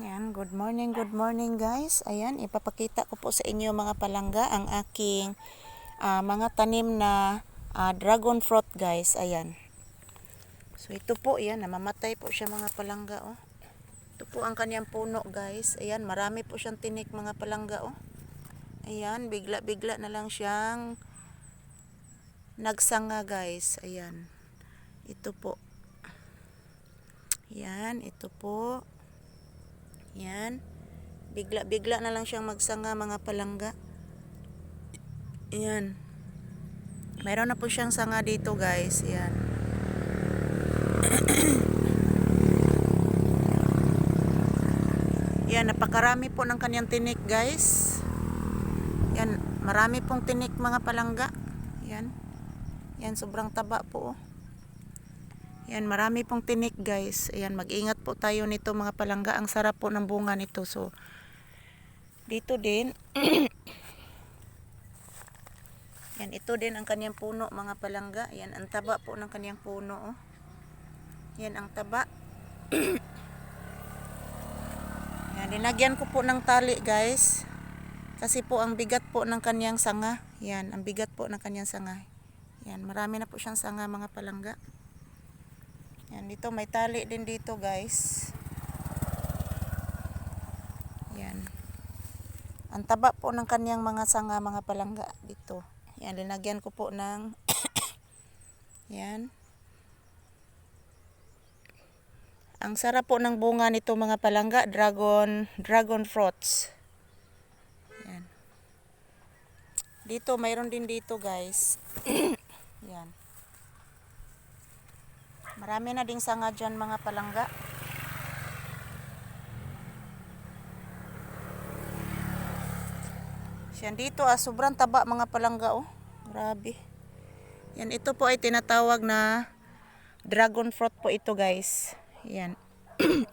Good morning, good morning guys. Ayan, ipapakita ko po sa inyo mga palangga ang aking ah, mga tanim na ah, dragon fruit guys. Ayan. So ito po, ayan, namamatay po siya mga palangga oh. Ito po ang kanyang puno guys. Ayan, marami po siyang tinik mga palangga oh. Ayan, bigla-bigla na lang siyang nagsanga guys. Ayan. Ito po. Yan, ito po. Yan. Bigla-bigla na lang siyang magsanga mga palangga. Yan. Mayroon na po siyang sanga dito guys. Yan. Yan, napakarami po ng kanyang tinik guys. Yan, marami pong tinik mga palangga. Yan. Yan, sobrang taba po. oh. Yan, marami pong tinik guys. Ayan, mag-ingat po tayo nito mga palangga. Ang sarap po ng bunga nito. So, dito din. Yan, ito din ang kanyang puno mga palangga. Yan, ang taba po ng kanyang puno. Oh. Yan, ang taba. Yan, linagyan ko po ng tali guys. Kasi po ang bigat po ng kanyang sanga. Yan, ang bigat po ng kanyang sanga. Yan, marami na po siyang sanga mga palangga. Yan, dito may tali din dito guys. Yan. Ang taba po ng kanyang mga sanga, mga palangga dito. Yan, linagyan ko po ng Yan. Ang sarap po ng bunga nito mga palangga, dragon dragon fruits. Yan. Dito mayroon din dito guys. Yan. Marami na ding sanga dyan mga palangga. Yan dito ah, sobrang taba mga palangga oh. Grabe. Yan ito po ay tinatawag na dragon fruit po ito guys. Yan.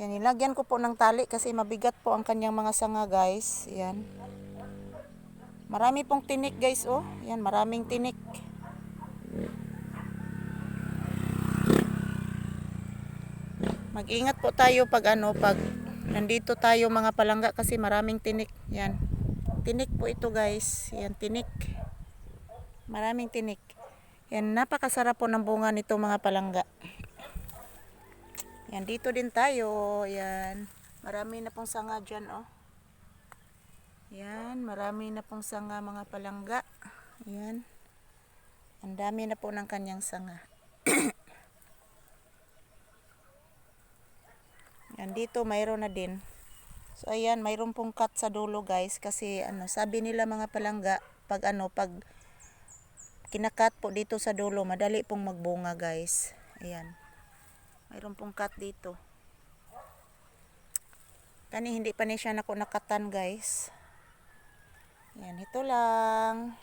Yan, nilagyan ko po ng tali kasi mabigat po ang kanyang mga sanga guys. Yan. Marami pong tinik guys oh. Yan, maraming tinik. Mag-ingat po tayo pag ano, pag nandito tayo mga palangga kasi maraming tinik. Yan. Tinik po ito guys. Yan, tinik. Maraming tinik. Yan, napakasarap po ng bunga nito mga palangga. Yan, dito din tayo. Yan. Marami na pong sanga dyan oh. Yan, marami na pong sanga mga palangga. Yan. Ang dami na po ng kanyang sanga. Yan, dito mayroon na din. So ayan, mayroon pong cut sa dulo guys kasi ano, sabi nila mga palangga pag ano, pag kinakat po dito sa dulo, madali pong magbunga guys. Ayan. Mayroon pong cut dito. Kani hindi pa ni siya nako nakatan guys. Yan, ito lang.